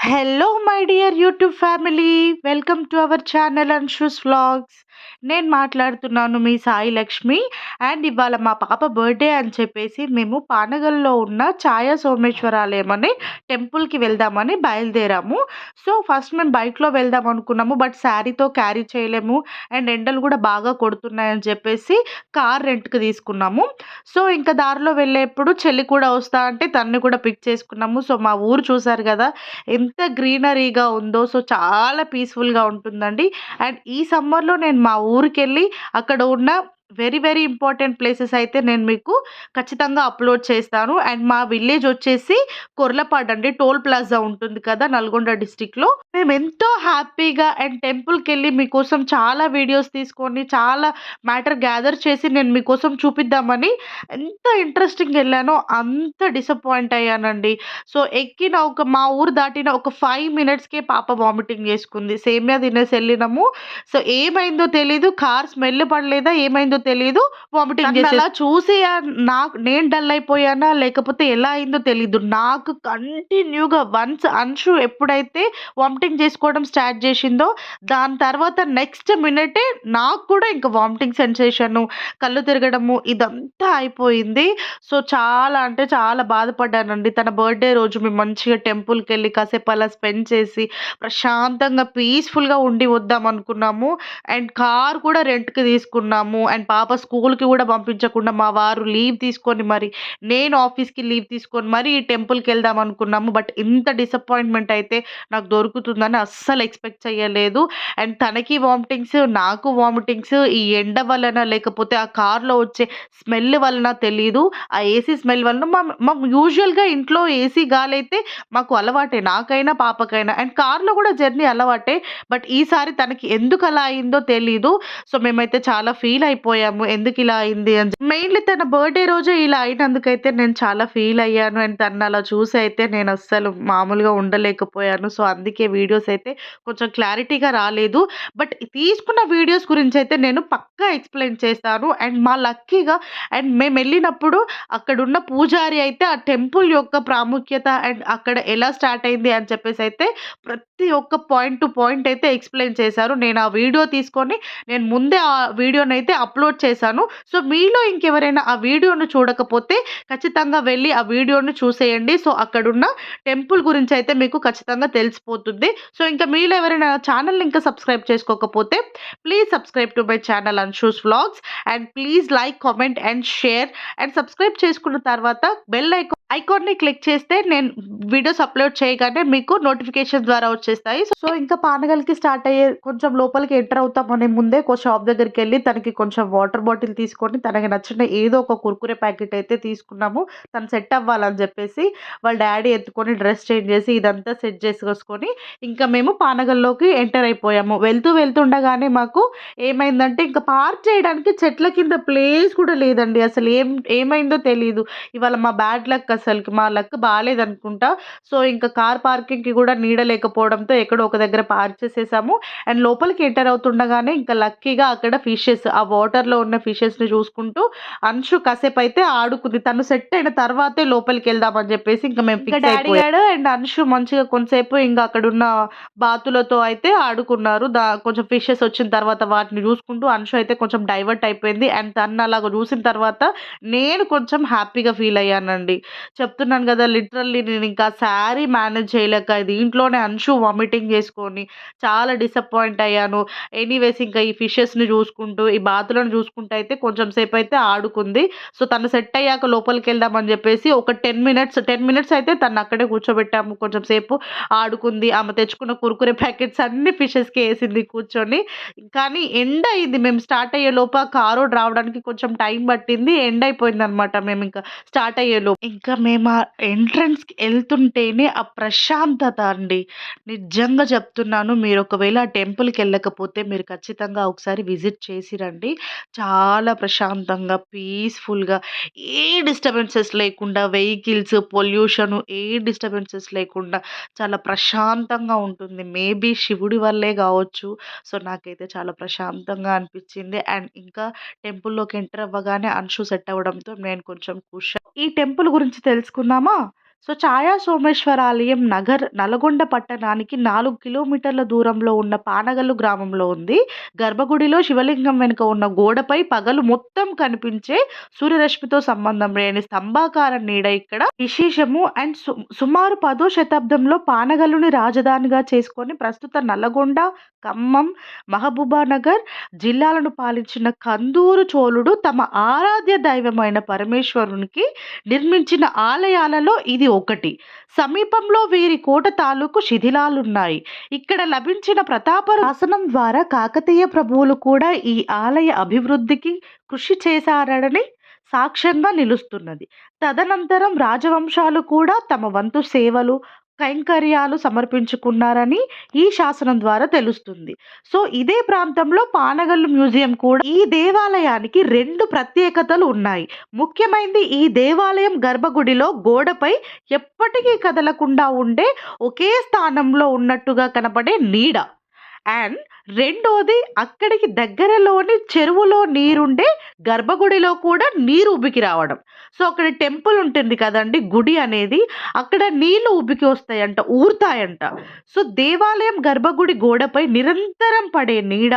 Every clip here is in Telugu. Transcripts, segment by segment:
Hello my dear YouTube family welcome to our channel Anshu's vlogs నేను మాట్లాడుతున్నాను మీ సాయి లక్ష్మి. అండ్ ఇవాళ మా పాప బర్త్డే అని చెప్పేసి మేము పానగల్లో ఉన్న ఛాయా సోమేశ్వరాలయం అనే టెంపుల్కి వెళ్దామని బయలుదేరాము. సో ఫస్ట్ మేము బైక్లో వెళ్దాం అనుకున్నాము బట్ శారీతో క్యారీ చేయలేము. అండ్ ఎండలు కూడా బాగా కొడుతున్నాయని చెప్పేసి కార్ రెంట్కి తీసుకున్నాము. సో ఇంకా దారిలో వెళ్ళేప్పుడు చెల్లి కూడా వస్తా అంటే తన్ని కూడా పిక్ చేసుకున్నాము. సో మా ఊరు చూసారు కదా ఎంత ఎంత గ్రీనరీగా ఉందో సో చాలా పీస్ఫుల్గా ఉంటుందండి. అండ్ ఈ సమ్మర్లో నేను మా ఊరికెళ్ళి అక్కడ ఉన్న వెరీ వెరీ ఇంపార్టెంట్ ప్లేసెస్ అయితే నేను మీకు ఖచ్చితంగా అప్లోడ్ చేస్తాను. అండ్ మా విలేజ్ వచ్చేసి కొర్లపాడు అండి. టోల్ ప్లాజా ఉంటుంది కదా నల్గొండ డిస్టిక్లో. మేము ఎంతో హ్యాపీగా అండ్ టెంపుల్కి వెళ్ళి మీకోసం చాలా వీడియోస్ తీసుకొని చాలా మ్యాటర్ గ్యాదర్ చేసి నేను మీకోసం చూపిద్దామని ఎంత ఇంట్రెస్టింగ్ వెళ్ళానో అంత డిసప్పాయింట్ అయ్యానండి. సో ఎక్కిన ఒక మా ఊరు దాటిన ఒక ఫైవ్ మినిట్స్కే పాప వామిటింగ్ చేసుకుంది. సేమియా తినేసి వెళ్ళినాము. సో ఏమైందో తెలీదు. కార్ స్మెల్ పడలేదా? ఏమైందో తెలీదు వామిటింగ్ అలా చూసి నాకు నేను డల్ అయిపోయానా లేకపోతే ఎలా అయిందో తెలీదు. నాకు కంటిన్యూగా వన్స్ అంశు ఎప్పుడైతే వామిటింగ్ చేసుకోవడం స్టార్ట్ చేసిందో దాని తర్వాత నెక్స్ట్ మినిటే నాకు కూడా ఇంకా వామిటింగ్ సెన్సేషన్ కళ్ళు తిరగడము ఇదంతా అయిపోయింది. సో చాలా అంటే చాలా బాధపడ్డానండి. తన బర్త్డే రోజు మేము మంచిగా టెంపుల్కి వెళ్ళి కాసేపు అలా స్పెండ్ చేసి ప్రశాంతంగా పీస్ఫుల్గా ఉండి వద్దాం అనుకున్నాము. అండ్ కార్ కూడా రెంట్కి తీసుకున్నాము. అండ్ పాప స్కూల్కి కూడా పంపించకుండా మా వారు లీవ్ తీసుకొని మరి నేను ఆఫీస్కి లీవ్ తీసుకొని మరి ఈ టెంపుల్కి వెళ్దాం అనుకున్నాము. బట్ ఇంత డిసప్పాయింట్మెంట్ అయితే నాకు దొరుకుతుందని అస్సలు ఎక్స్పెక్ట్ చేయలేదు అండ్ తనకి వామిటింగ్స్ నాకు వామిటింగ్స్ ఈ ఎండ వలన లేకపోతే ఆ కార్లో వచ్చే స్మెల్ వలన తెలీదు. ఆ ఏసీ స్మెల్ వలన మా మాకు యూజువల్గా ఇంట్లో ఏసీ గాలి అయితే మాకు అలవాటే నాకైనా పాపకైనా. అండ్ కార్లో కూడా జర్నీ అలవాటే. బట్ ఈసారి తనకి ఎందుకు అలా అయిందో తెలీదు. సో మేమైతే చాలా ఫీల్ అయిపోయాం. అయిపోయాము ఎందుకు ఇలా అయింది అని మెయిన్లీ తన బర్త్డే రోజు ఇలా అయినందుకైతే నేను చాలా ఫీల్ అయ్యాను అండ్ తను అలా చూసి అయితే నేను అస్సలు మామూలుగా ఉండలేకపోయాను. సో అందుకే వీడియోస్ అయితే కొంచెం క్లారిటీగా రాలేదు. బట్ తీసుకున్న వీడియోస్ గురించి అయితే నేను పక్కా ఎక్స్ప్లెయిన్ చేస్తాను. అండ్ మా లక్కీగా అండ్ మేము వెళ్ళినప్పుడు అక్కడున్న పూజారి అయితే ఆ టెంపుల్ యొక్క ప్రాముఖ్యత అండ్ అక్కడ ఎలా స్టార్ట్ అయింది అని చెప్పేసి అయితే ప్రతి ఒక్క పాయింట్ టు పాయింట్ అయితే ఎక్స్ప్లెయిన్ చేశారు. నేను ఆ వీడియో తీసుకొని నేను ముందే ఆ వీడియోని అయితే అప్లోడ్ చేశాను. సో మీలో ఇంకెవరైనా ఆ వీడియోను చూడకపోతే ఖచ్చితంగా వెళ్ళి ఆ వీడియోను చూసేయండి. సో అక్కడున్న టెంపుల్ గురించి అయితే మీకు ఖచ్చితంగా తెలిసిపోతుంది. సో ఇంకా మీలో ఎవరైనా ఛానల్ని ఇంకా సబ్స్క్రైబ్ చేసుకోకపోతే please subscribe to my channel Anshu's vlogs. And please like comment and share. And subscribe చేసుకున్న తర్వాత బెల్ ఐకాన్ ఐకాన్ని క్లిక్ చేస్తే నేను వీడియోస్ అప్లోడ్ చేయగానే మీకు నోటిఫికేషన్ ద్వారా వచ్చేస్తాయి. సో ఇంకా పానగల్కి స్టార్ట్ అయ్యే కొంచెం లోపలికి ఎంటర్ అవుతామనే ముందే ఒక షాప్ దగ్గరికి వెళ్ళి తనకి కొంచెం వాటర్ బాటిల్ తీసుకొని తనకి నచ్చిన ఏదో ఒక కుర్కురే ప్యాకెట్ అయితే తీసుకున్నాము. తను సెట్ అవ్వాలని చెప్పేసి వాళ్ళ డాడీ ఎత్తుకొని డ్రెస్ చేంజ్ చేసి ఇదంతా సెట్ చేసుకొని ఇంకా మేము పానగల్లోకి ఎంటర్ అయిపోయాము. వెళ్తూ వెళ్తుండగానే మాకు ఏమైందంటే ఇంకా పార్క్ చేయడానికి చెట్ల కింద ప్లేస్ కూడా లేదండి. అసలు ఏం ఏమైందో తెలియదు ఇవాళ మా బ్యాడ్ లక్ అసలుకి మా లక్ బాగాలేదనుకుంటా. సో ఇంకా కార్ పార్కింగ్కి కూడా నీడ లేకపోవడంతో ఎక్కడో ఒక దగ్గర పార్క్ చేసేసాము. అండ్ లోపలికి ఎంటర్ అవుతుండగానే ఇంకా లక్కీగా అక్కడ ఫిషెస్ ఆ వాటర్ వాటర్లో ఉన్న ఫిషెస్ని చూసుకుంటూ అంశు కాసేపు అయితే ఆడుకుంది. తను సెట్ అయిన తర్వాతే లోపలికి వెళ్దామని చెప్పేసి ఇంకా మేము ఇంకా డాడీ అయిపోయాం. గాడు అండ్ అంశు మంచిగా కొంతసేపు ఇంకా అక్కడ ఉన్న బాతులతో అయితే ఆడుకున్నారు. దా కొంచెం ఫిషెస్ వచ్చిన తర్వాత వాటిని చూసుకుంటూ అంశు అయితే కొంచెం డైవర్ట్ అయిపోయింది. అండ్ తను అలాగ చూసిన తర్వాత నేను కొంచెం హ్యాపీగా ఫీల్ అయ్యానండి. చెప్తున్నాను కదా లిటరల్లీ నేను ఇంకా శారీ మేనేజ్ చేయలేక దీంట్లోనే అంశు వామిటింగ్ చేసుకొని చాలా డిసప్పాయింట్ అయ్యాను. ఎనీవేస్ ఇంకా ఈ ఫిషెస్ని చూసుకుంటూ ఈ బాతులను చూసుకుంటే అయితే కొంచెం సేపు అయితే ఆడుకుంది. సో తను సెట్ అయ్యాక లోపలికి వెళ్దామని చెప్పేసి ఒక టెన్ మినిట్స్ టెన్ మినిట్స్ అయితే తను అక్కడే కూర్చోబెట్టాము. కొంచెం సేపు ఆడుకుంది. ఆమె తెచ్చుకున్న కురుకురే ప్యాకెట్స్ అన్ని ఫిషెస్కి వేసింది కూర్చొని. కానీ ఎండ్ అయింది. మేము స్టార్ట్ అయ్యే లోప కారు రావడానికి కొంచెం టైం పట్టింది. ఎండ్ అయిపోయింది అనమాట మేము ఇంకా స్టార్ట్ అయ్యే లోపు. ఇంకా మేము ఆ ఎంట్రన్స్కి వెళ్తుంటేనే ఆ ప్రశాంతత అండి. నిజంగా చెప్తున్నాను. మీరు ఒకవేళ ఆ టెంపుల్కి వెళ్ళకపోతే మీరు ఖచ్చితంగా ఒకసారి విజిట్ చేసి రండి. చాలా ప్రశాంతంగా పీస్ఫుల్గా ఏ డిస్టర్బెన్సెస్ లేకుండా వెహికల్స్ పొల్యూషన్ ఏ డిస్టర్బెన్సెస్ లేకుండా చాలా ప్రశాంతంగా ఉంటుంది. మేబీ శివుడి వల్లే కావచ్చు. సో నాకైతే చాలా ప్రశాంతంగా అనిపించింది. అండ్ ఇంకా టెంపుల్లోకి ఎంటర్ అవ్వగానే అన్షు సెట్ అవ్వడంతో నేను కొంచెం కుష ఈ టెంపుల్ గురించి తెలుసుకుందామా? సో ఛాయా సోమేశ్వరాలయం నగర్ నల్గొండ పట్టణానికి నాలుగు కిలోమీటర్ల దూరంలో ఉన్న పానగల్లు గ్రామంలో ఉంది. గర్భగుడిలో శివలింగం వెనుక ఉన్న గోడపై పగలు మొత్తం కనిపించే సూర్యరశ్మితో సంబంధం లేని స్తంభాకార నీడ ఇక్కడ విశేషము. అండ్ సు సుమారు పదో శతాబ్దంలో పానగల్లుని రాజధానిగా చేసుకొని ప్రస్తుత నల్లగొండ, ఖమ్మం, మహబూబానగర్ జిల్లాలను పాలించిన కందూరు చోళుడు తమ ఆరాధ్య దైవమైన పరమేశ్వరునికి నిర్మించిన ఆలయాలలో ఇది ఒకటి. సమీపంలో వీరి కోట తాలూకు శిథిలాలున్నాయి. ఇక్కడ లభించిన ప్రతాప శాసనం ద్వారా కాకతీయ ప్రభువులు కూడా ఈ ఆలయ అభివృద్ధికి కృషి చేశారని సాక్ష్యంగా నిలుస్తున్నది. తదనంతరం రాజవంశాలు కూడా తమ వంతు సేవలు, కైంకర్యాలు సమర్పించుకున్నారని ఈ శాసనం ద్వారా తెలుస్తుంది. సో ఇదే ప్రాంతంలో పానగల్లు మ్యూజియం కూడా ఈ దేవాలయానికి రెండు ప్రత్యేకతలు ఉన్నాయి. ముఖ్యమైనది ఈ దేవాలయం గర్భగుడిలో గోడపై ఎప్పటికీ కదలకుండా ఉండే ఒకే స్థానంలో ఉన్నట్టుగా కనపడే నీడ. అండ్ రెండోది అక్కడికి దగ్గరలోని చెరువులో నీరుండే గర్భగుడిలో కూడా నీరు ఉబికి రావడం. సో అక్కడ టెంపుల్ ఉంటుంది కదండీ! గుడి అనేది అక్కడ నీళ్ళు ఉబికి వస్తాయంట. ఊరుతాయంట. సో దేవాలయం గర్భగుడి గోడపై నిరంతరం పడే నీడ,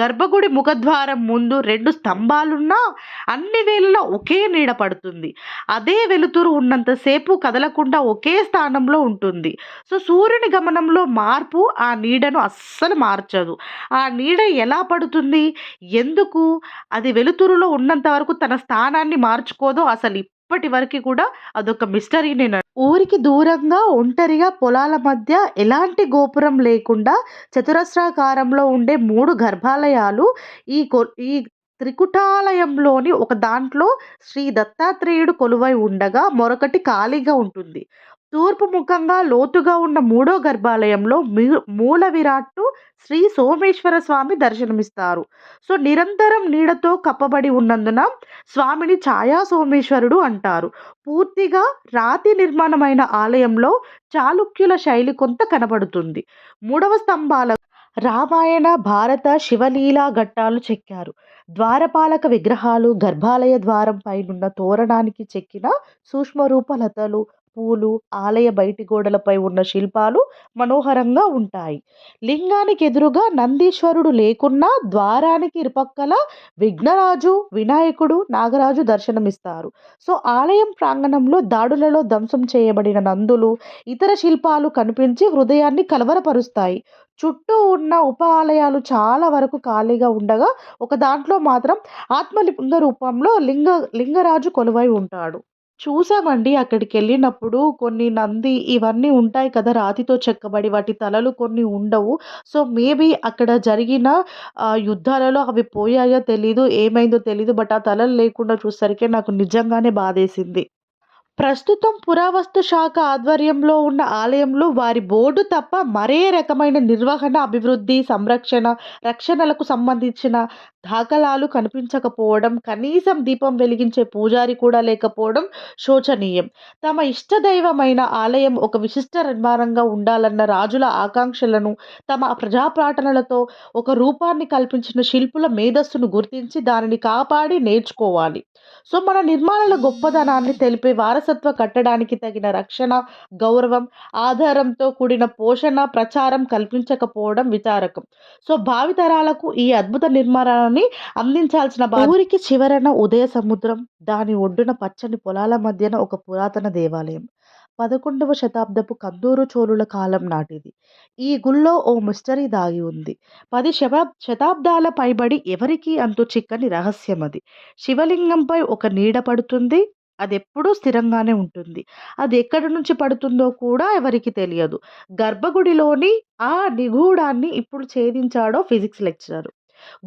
గర్భగుడి ముఖద్వారం ముందు రెండు స్తంభాలున్నా అన్ని వేళలో ఒకే నీడ పడుతుంది. అదే వెలుతురు ఉన్నంతసేపు కదలకుండా ఒకే స్థానంలో ఉంటుంది. సో సూర్యుని గమనంలో మార్పు ఆ నీడను అస్సలు మార్చదు. ఆ నీడ ఎలా పడుతుంది? ఎందుకు? అది వెలుతురులో ఉన్నంత వరకు తన స్థానాన్ని మార్చుకోదో అసలు ఇప్పటి వరకు కూడా అదొక మిస్టరీ నేను ఊరికి దూరంగా ఒంటరిగా పొలాల మధ్య ఎలాంటి గోపురం లేకుండా చతురస్రాకారంలో ఉండే మూడు గర్భాలయాలు ఈ కొ ఈ త్రికుటాలయంలోని ఒక దాంట్లో శ్రీ దత్తాత్రేయుడు కొలువై ఉండగా మరొకటి ఖాళీగా ఉంటుంది. తూర్పు ముఖంగా లోతుగా ఉన్న మూడో గర్భాలయంలో మూల విరాట్టు శ్రీ సోమేశ్వర స్వామి దర్శనమిస్తారు. సో నిరంతరం నీడతో కప్పబడి ఉన్నందున స్వామిని ఛాయా సోమేశ్వరుడు అంటారు. పూర్తిగా రాతి నిర్మాణమైన ఆలయంలో చాళుక్యుల శైలి కొంత కనపడుతుంది. మూడవ స్తంభాల రామాయణ, భారత, శివలీలా ఘట్టాలు చెక్కారు. ద్వారపాలక విగ్రహాలు, గర్భాలయ ద్వారం పైనున్న తోరణానికి చెక్కిన సూక్ష్మరూప లతలు, పూలు, ఆలయ బయటి గోడలపై ఉన్న శిల్పాలు మనోహరంగా ఉంటాయి. లింగానికి ఎదురుగా నందీశ్వరుడు లేకున్నా ద్వారానికి ఇరుపక్కల విఘ్నరాజు, వినాయకుడు, నాగరాజు దర్శనమిస్తారు. సో ఆలయం ప్రాంగణంలో దాడులలో ధ్వంసం చేయబడిన నందులు, ఇతర శిల్పాలు కనిపించి హృదయాన్ని కలవరపరుస్తాయి. చుట్టూ ఉన్న ఉప ఆలయాలు చాలా వరకు ఖాళీగా ఉండగా ఒక దాంట్లో మాత్రం ఆత్మలింగ రూపంలో లింగ లింగరాజు కొలువై ఉంటాడు. చూసామండి అక్కడికెళ్ళినప్పుడు కొన్ని నంది ఇవన్నీ ఉంటాయి కదా! రాతితో చెక్కబడి వాటి తలలు కొన్ని ఉండవు. సో మేబీ అక్కడ జరిగిన యుద్ధాలలో అవి పోయాయో తెలీదు. ఏమైందో తెలీదు. బట్ ఆ తలలు లేకుండా చూసేసరికి నాకు నిజంగానే బాధేసింది. ప్రస్తుతం పురావస్తు శాఖ ఆధ్వర్యంలో ఉన్న ఆలయంలో వారి బోర్డు తప్ప మరే రకమైన నిర్వహణ, అభివృద్ధి, సంరక్షణ, రక్షణలకు సంబంధించిన దాఖలాలు కనిపించకపోవడం, కనీసం దీపం వెలిగించే పూజారి కూడా లేకపోవడం శోచనీయం. తమ ఇష్టదైవమైన ఆలయం ఒక విశిష్ట నిర్మాణంగా ఉండాలన్న రాజుల ఆకాంక్షలను తమ ప్రజాప్రాటనలతో ఒక రూపాన్ని కల్పించిన శిల్పుల మేధస్సును గుర్తించి దానిని కాపాడి నేర్చుకోవాలి. సో మన నిర్మాణాల గొప్పదనాన్ని తెలిపే వారసత్వ కట్టడానికి తగిన రక్షణ, గౌరవం, ఆధారంతో కూడిన పోషణ, ప్రచారం కల్పించకపోవడం విచారకం. సో భావితరాలకు ఈ అద్భుత నిర్మాణాన్ని అందించాల్సిన ఊరికి చివరన ఉదయ సముద్రం, దాని ఒడ్డున పచ్చని పొలాల మధ్యన ఒక పురాతన దేవాలయం. పదకొండవ శతాబ్దపు కందూరు చోళుల కాలం నాటిది. ఈ గుళ్ళో ఓ మిస్టరీ దాగి ఉంది. పది శబా శతాబ్దాల పైబడి ఎవరికీ అంతు చిక్కని రహస్యం అది శివలింగంపై ఒక నీడ పడుతుంది. అది ఎప్పుడూ స్థిరంగానే ఉంటుంది. అది ఎక్కడి నుంచి పడుతుందో కూడా ఎవరికి తెలియదు. గర్భగుడిలోని ఆ నిగూఢాన్ని ఇప్పుడు ఛేదించాడో ఫిజిక్స్ లెక్చరర్.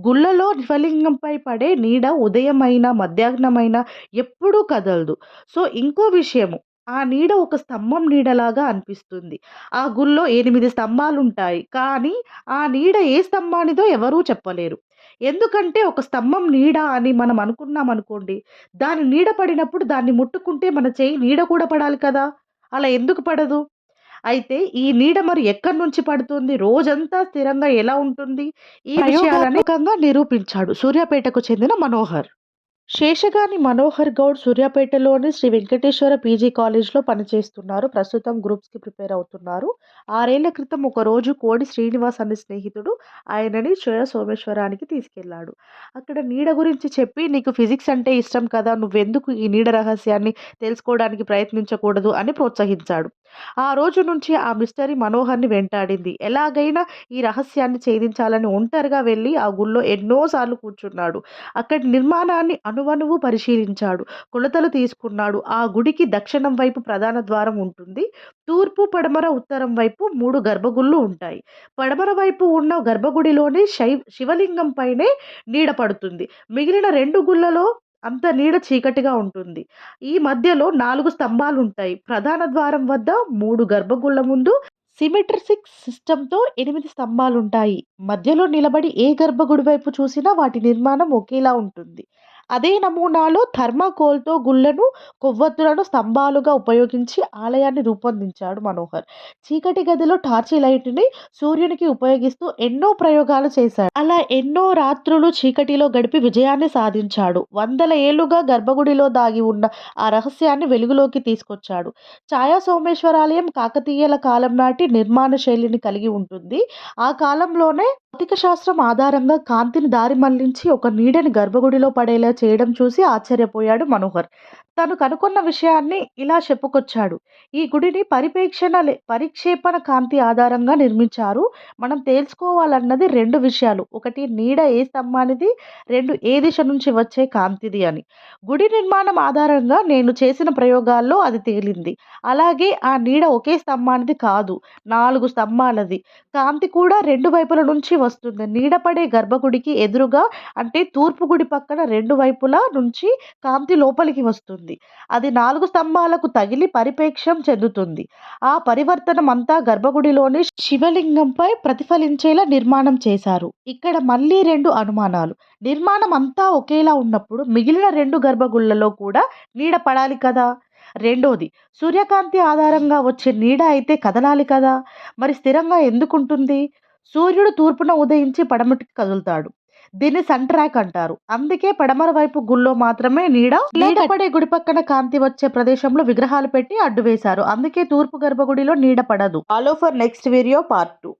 గుళ్ళలో శివలింగంపై పడే నీడ ఉదయమైనా, మధ్యాహ్నమైన ఎప్పుడూ కదలదు. సో ఇంకో విషయము ఆ నీడ ఒక స్తంభం నీడలాగా అనిపిస్తుంది. ఆ గుళ్ళో ఎనిమిది స్తంభాలుంటాయి. కానీ ఆ నీడ ఏ స్తంభానిదో ఎవరూ చెప్పలేరు. ఎందుకంటే ఒక స్తంభం నీడ అని మనం అనుకున్నాం అనుకోండి దాని నీడ పడినప్పుడు దాన్ని ముట్టుకుంటే మన చేయి నీడ కూడా పడాలి కదా! అలా ఎందుకు పడదు? అయితే ఈ నీడ మరి ఎక్కడి నుంచి పడుతుంది? రోజంతా స్థిరంగా ఎలా ఉంటుంది? ఈ విషయాలని నిరూపించాడు సూర్యాపేటకు చెందిన మనోహర్. శేషగాని మనోహర్ గౌడ్ సూర్యాపేటలోని శ్రీ వెంకటేశ్వర పీజీ కాలేజ్‌లో పనిచేస్తున్నారు. ప్రస్తుతం గ్రూప్స్‌కి ప్రిపేర్ అవుతున్నారు. ఆరేళ్ళ క్రితం ఒకరోజు కోడి శ్రీనివాస్ అనే స్నేహితుడు ఆయనని క్షీర సోమేశ్వరానికి తీసుకెళ్ళాడు. అక్కడ నీడ గురించి చెప్పి "నీకు ఫిజిక్స్ అంటే ఇష్టం కదా! నువ్వెందుకు ఈ నీడ రహస్యాన్ని తెలుసుకోవడానికి ప్రయత్నించకూడదు" అని ప్రోత్సహించాడు. ఆ రోజు నుంచి ఆ మిస్టరీ మనోహర్‌ని వెంటాడింది. ఎలాగైనా ఈ రహస్యాన్ని ఛేదించాలని ఒంటరిగా వెళ్ళి ఆ గుళ్ళో ఎన్నోసార్లు కూర్చున్నాడు. అక్కడి నిర్మాణాన్ని అణువణువు పరిశీలించాడు. కొలతలు తీసుకున్నాడు. ఆ గుడికి దక్షిణం వైపు ప్రధాన ద్వారం ఉంటుంది. తూర్పు, పడమర, ఉత్తరం వైపు మూడు గర్భగుళ్ళు ఉంటాయి. పడమర వైపు ఉన్న గర్భగుడిలోని శై శివలింగం పైనే నీడ పడుతుంది. మిగిలిన రెండు గుళ్ళలో అంత నీడ చీకటిగా ఉంటుంది. ఈ మధ్యలో 4 స్తంభాలుంటాయి. ప్రధాన ద్వారం వద్ద మూడు గర్భగుళ్ళ ముందు సిమెట్రిక్ సిస్టమ్‌తో 8 స్తంభాలుంటాయి. మధ్యలో నిలబడి ఏ గర్భగుడి వైపు చూసినా వాటి నిర్మాణం ఒకేలా ఉంటుంది. అదే నమూనాలో థర్మాకోల్‌తో గుళ్ళను కొవ్వొత్తులను స్తంభాలుగా ఉపయోగించి ఆలయాన్ని రూపొందించాడు మనోహర్. చీకటి గదిలో టార్చి లైట్‌ని సూర్యునికి ఉపయోగిస్తూ ఎన్నో ప్రయోగాలు చేశాడు. అలా ఎన్నో రాత్రులు చీకటిలో గడిపి విజయాన్ని సాధించాడు. వందల ఏళ్ళుగా గర్భగుడిలో దాగి ఉన్న ఆ రహస్యాన్ని వెలుగులోకి తీసుకొచ్చాడు. ఛాయా సోమేశ్వరాలయం కాకతీయుల కాలం నాటి నిర్మాణ శైలిని కలిగి ఉంటుంది. ఆ కాలంలోనే భౌతిక శాస్త్రం ఆధారంగా కాంతిని దారి మళ్ళించి ఒక నీడని గర్భగుడిలో పడేలా చేయడం చూసి ఆశ్చర్యపోయాడు మనోహర్. తను కనుగొన్న విషయాన్ని ఇలా చెప్పుకొచ్చాడు. "ఈ గుడిని పరిపేక్షణ పరిక్షేపణ కాంతి ఆధారంగా నిర్మించారు. మనం తెలుసుకోవాలన్నది రెండు విషయాలు. ఒకటి నీడ ఏ స్తంభానిది, రెండు ఏ దిశ నుంచి వచ్చే కాంతిది అని. గుడి నిర్మాణం ఆధారంగా నేను చేసిన ప్రయోగాల్లో అది తేలింది. అలాగే ఆ నీడ ఒకే స్తంభానిది కాదు. నాలుగు స్తంభాలది. కాంతి కూడా రెండు వైపుల నుంచి వస్తుంది. నీడ పడే గర్భగుడికి ఎదురుగా అంటే తూర్పు గుడి పక్కన రెండు వైపులా నుంచి కాంతి లోపలికి వస్తుంది. అది నాలుగు స్తంభాలకు తగిలి పరిపేక్షం చెందుతుంది. ఆ పరివర్తనం అంతా గర్భగుడిలోని శివలింగంపై ప్రతిఫలించేలా నిర్మాణం చేశారు." ఇక్కడ మళ్ళీ రెండు అనుమానాలు. నిర్మాణం అంతా ఒకేలా ఉన్నప్పుడు మిగిలిన రెండు గర్భగుళ్ళలో కూడా నీడ పడాలి కదా! రెండోది సూర్యకాంతి ఆధారంగా వచ్చే నీడ అయితే కదలాలి కదా! మరి స్థిరంగా ఎందుకుంటుంది? సూర్యుడు తూర్పున ఉదయించి పడమటికి కదులుతాడు. దీన్ని సన్ ట్రాక్ అంటారు. అందుకే పడమర వైపు గుళ్ళో మాత్రమే నీడ నీడ పడే గుడి పక్కన కాంతి వచ్చే ప్రదేశంలో విగ్రహాలు పెట్టి అడ్డు వేశారు. అందుకే తూర్పు గర్భగుడిలో నీడ పడదు. Follow for next video part 2